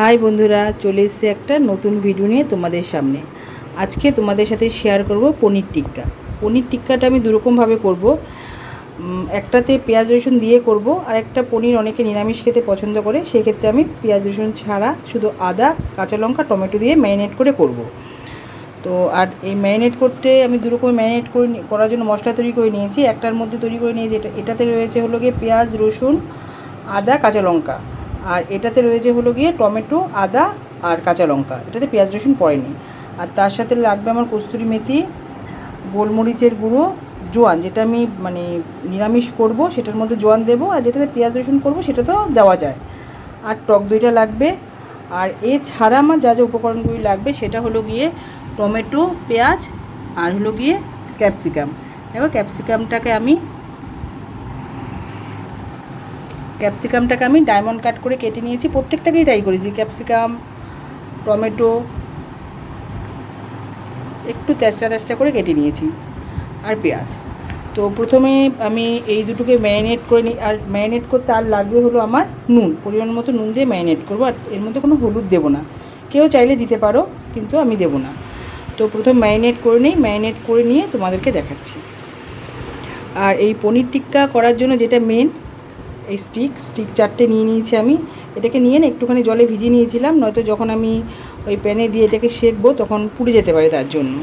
High বন্ধুরা, চলে এসেছে একটা নতুন ভিডিও নিয়ে তোমাদের সামনে। আজকে তোমাদের সাথে শেয়ার করব পনির টিক্কা। পনির টিক্কাটা আমি দুরকমভাবে করব। একটাতে পেঁয়াজ, রসুন দিয়ে করব, আর একটা পনির অনেকে নিরামিষ খেতে পছন্দ করে, সেই ক্ষেত্রে আমি পেঁয়াজ, রসুন ছাড়া শুধু আদা, কাঁচা লঙ্কা, টমেটো দিয়ে ম্যারিনেট করে করব। তো, আর এই ম্যারিনেট করতে আমি দুরকম ম্যারিনেট করে করার জন্য মশলা তৈরি করে নিয়েছি। একটার মধ্যে তৈরি করে নিয়েছি, এটা, এটাতে রয়েছে হলো গিয়ে পেঁয়াজ, রসুন, আদা, কাঁচা লঙ্কা। আর এটাতে রয়েছে হলো গিয়ে টমেটো, আদা আর কাঁচা লঙ্কা। এটাতে পেঁয়াজ, রসুন পড়েনি। আর তার সাথে লাগবে আমার কস্তুরি মেথি, গোলমরিচের গুঁড়ো, জোয়ান, যেটা আমি মানে নিরামিষ করব, সেটার মধ্যে জোয়ান দেবো, আর যেটাতে পেঁয়াজ, রসুন করব, সেটা তো দেওয়া যায়। আর টক দইটা লাগবে। আর এছাড়া আমার যা যা উপকরণগুলি লাগবে, সেটা হলো গিয়ে টমেটো, পেঁয়াজ, আর হলো গিয়ে ক্যাপসিকাম। দেখো, ক্যাপসিকামটাকে আমি ক্যাপসিকামটাকে আমি ডায়মন্ড কাট করে কেটে নিয়েছি, প্রত্যেকটাকেই তাই করেছি, ক্যাপসিকাম, টমেটো, একটু তেসরা তেসরা করে কেটে নিয়েছি, আর পেঁয়াজ। তো প্রথমে আমি এই দুটোকে ম্যারিনেট করে নিই আর ম্যারিনেট করতে আর লাগবে হলো আমার নুন, পরিমাণ মতো নুন দিয়ে ম্যারিনেট করব, আর এর মধ্যে কোনো হলুদ দেবো না। কেউ চাইলে দিতে পারো, কিন্তু আমি দেবো না। তো প্রথম ম্যারিনেট করে নিই, ম্যারিনেট করে নিয়ে তোমাদেরকে দেখাচ্ছি। আর এই পনির টিক্কা করার জন্য যেটা মেন এই স্টিক স্টিক চারটে নিয়ে নিয়েছি আমি। এটাকে নিয়ে না একটুখানি জলে ভিজিয়ে নিয়েছিলাম নয়তো যখন আমি ওই প্যানে দিয়ে এটাকে সেকবো তখন পুড়ে যেতে পারে তার জন্য।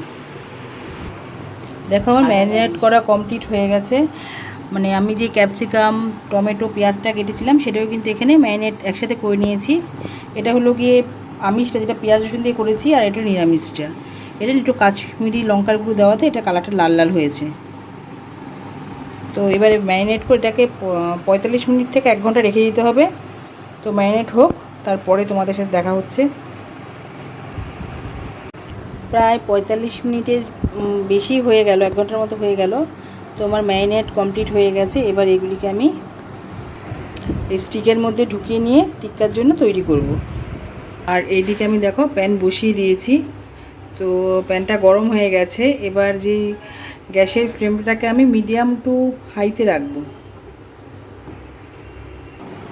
দেখো আমার ম্যারিনেট করা কমপ্লিট হয়ে গেছে। মানে আমি যে ক্যাপসিকাম টমেটো পেঁয়াজটা কেটেছিলাম সেটাও কিন্তু এখানে ম্যারিনেট একসাথে করে নিয়েছি। এটা হলো গিয়ে আমিষটা যেটা পেঁয়াজ রসুন দিয়ে করেছি আর এটা নিরামিষটা। এটা একটু কাশ্মীরি লঙ্কার গুঁড়ো দেওয়াতে এটা কালারটা লাল লাল হয়েছে। তো এবারে ম্যারিনেট করে এটাকে পঁয়তাল্লিশ মিনিট থেকে এক ঘণ্টা রেখে দিতে হবে। তো ম্যারিনেট হোক, তারপরে তোমাদের সাথে দেখা হচ্ছে। প্রায় পঁয়তাল্লিশ মিনিটের বেশি হয়ে গেল, এক ঘণ্টার মতো হয়ে গেল। তো আমার ম্যারিনেট কমপ্লিট হয়ে গেছে। এবার এগুলিকে আমি স্টিকের মধ্যে ঢুকিয়ে নিয়ে টিক্কার জন্য তৈরি করব। আর এইদিকে আমি দেখো, প্যান বসিয়ে দিয়েছি। তো প্যানটা গরম হয়ে গেছে। এবার যে গ্যাসের ফ্লেমটাকে আমি মিডিয়াম টু হাইতে রাখব।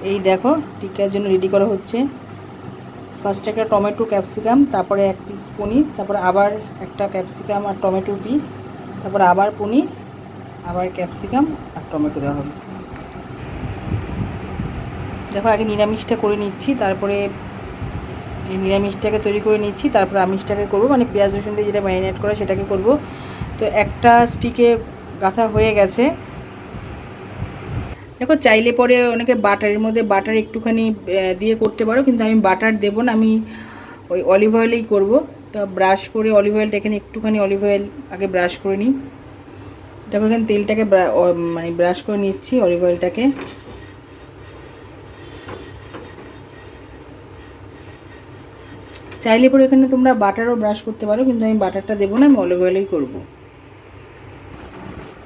এই দেখো টিকার জন্য রেডি করা হচ্ছে। ফার্স্ট একটা টমেটো ক্যাপসিকাম তারপরে এক পিস পনির, তারপরে আবার একটা ক্যাপসিকাম আর টমেটো পিস তারপরে আবার পনির, আবার ক্যাপসিকাম আর টমেটো দেওয়া হবে। দেখো, আগে নিরামিষটা করে নিচ্ছি, তারপরে এই নিরামিষটাকে তৈরি করে নিচ্ছি, তারপরে আমিষটাকে করব মানে পেঁয়াজ রসুন দিয়ে যেটা ম্যারিনেট করা সেটাকে করব। তো একটা স্টিকে গাঁথা হয়ে গেছে। দেখো, চাইলে পরে অনেকে বাটারের মধ্যে বাটার একটুখানি দিয়ে করতে পারো, কিন্তু আমি বাটার দেবো না, আমি ওই অলিভ অয়েলেই করব। তা ব্রাশ করে অলিভ অয়েলটা এখানে একটুখানি অলিভ অয়েল আগে ব্রাশ করে নিই। দেখো, এখানে তেলটাকে মানে ব্রাশ করে নিচ্ছি অলিভ অয়েলটাকে চাইলে পরে এখানে তোমরা বাটারও ব্রাশ করতে পারো, কিন্তু আমি বাটারটা দেবো না, আমি অলিভ অয়েলেই করব।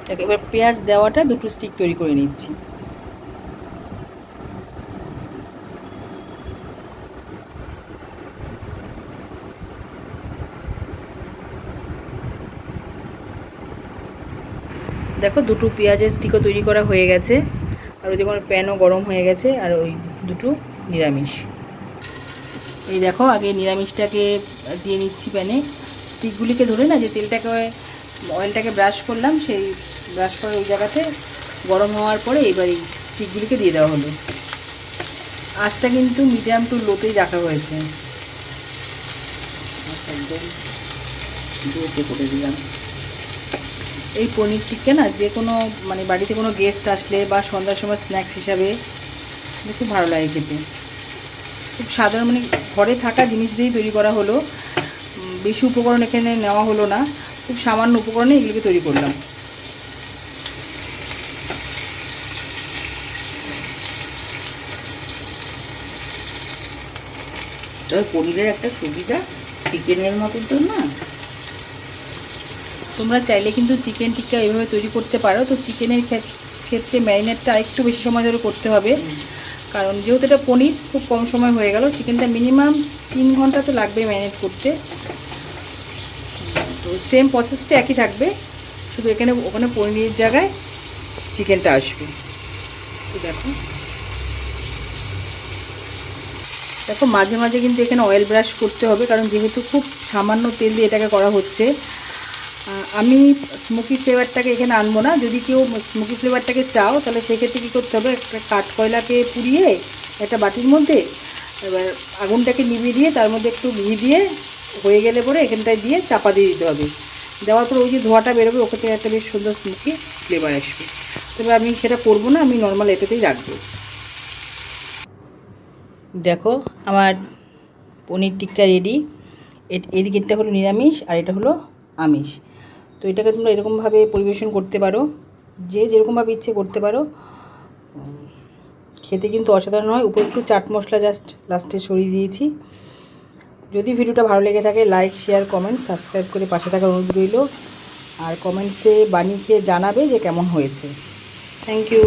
দেখো, এবার পেঁয়াজ দেওয়াটা দুটো স্টিক তৈরি করে নিচ্ছি। দেখো দুটো পেঁয়াজের স্টিকও তৈরি করা হয়ে গেছে। আর ওই আমার প্যানও গরম হয়ে গেছে আর ওই দুটো নিরামিষ। এই দেখো আগে নিরামিষটাকে দিয়ে নিচ্ছি প্যানে স্টিকগুলিকে ধরে না যে তেলটাকে অয়েলটাকে ব্রাশ করলাম সেই ব্রাশ করে ওই জায়গাতে গরম হওয়ার পরে এবার এই স্টিকগুলিকে দিয়ে দেওয়া হলো। আঁচটা কিন্তু মিডিয়াম টু লোতেই রাখা হয়েছে। একদম করে দিলাম। এই পনির টিক্কা না যে কোনো মানে বাড়িতে কোনো গেস্ট আসলে বা সন্ধ্যার সময় স্ন্যাক্স হিসাবে খুব ভালো লাগে খেতে। খুব সাধারণ মানে ঘরে থাকা জিনিস দিয়েই তৈরি করা হলো। বেশি উপকরণ এখানে নেওয়া হলো না। খুব সামান্য উপকরণে এগুলোকে তৈরি করলাম। তবে পনিরের একটা সুবিধা চিকেনের মতো তো না। তোমরা চাইলে কিন্তু চিকেন টিক্কা এইভাবে তৈরি করতে পারো। তো চিকেনের ক্ষেত্রে ম্যারিনেটটা একটু বেশি সময় ধরে করতে হবে। কারণ যেহেতু এটা পনির খুব কম সময় হয়ে গেল। চিকেনটা মিনিমাম তিন ঘণ্টা তো লাগবে ম্যারিনেট করতে। তো সেম প্রসেসটা একই থাকবে। শুধু এখানে ওখানে পনিরের জায়গায় চিকেনটা আসবে। তো দেখো। দেখো, মাঝে মাঝে কিন্তু এখানে অয়েল ব্রাশ করতে হবে, কারণ যেহেতু খুব সামান্য তেল দিয়ে এটাকে করা হচ্ছে। আমি স্মোকি ফ্লেভারটাকে এখানে আনব না। যদি কেউ স্মোকি ফ্লেভারটাকে চাও, তাহলে সেক্ষেত্রে কী করতে হবে? একটা কাঠ কয়লাকে পুড়িয়ে একটা বাটির মধ্যে এবার আগুনটাকে নিভিয়ে দিয়ে, তার মধ্যে একটু ঘি দিয়ে হয়ে গেলে পরে এখানটায় দিয়ে চাপা দিয়ে দিতে হবে। দেওয়ার পর ওই যে ধোঁয়াটা বেরোবে, ওখান থেকে একটা বেশ সুন্দর স্মোকি ফ্লেভার আসবে। তবে আমি সেটা করব না, আমি নর্মাল এটাতেই রাখব। দেখো, আমার পনির টিক্কা রেডি এই দিকেরটা হলো নিরামিষ আর এটা হলো আমিষ। তো এটাকে তোমরা এরকমভাবে পরিবেশন করতে পারো। যে যেরকমভাবে ইচ্ছে করতে পারো। খেতে কিন্তু অসাধারণ হয়। উপর একটু চাট মশলা জাস্ট লাস্টে সরিয়ে দিয়েছি। যদি ভিডিওটা ভালো লেগে থাকে লাইক শেয়ার কমেন্ট সাবস্ক্রাইব করে পাশে থাকার অনুরোধ রইল। আর কমেন্টসে বানিয়ে জানাবে যে কেমন হয়েছে। Thank you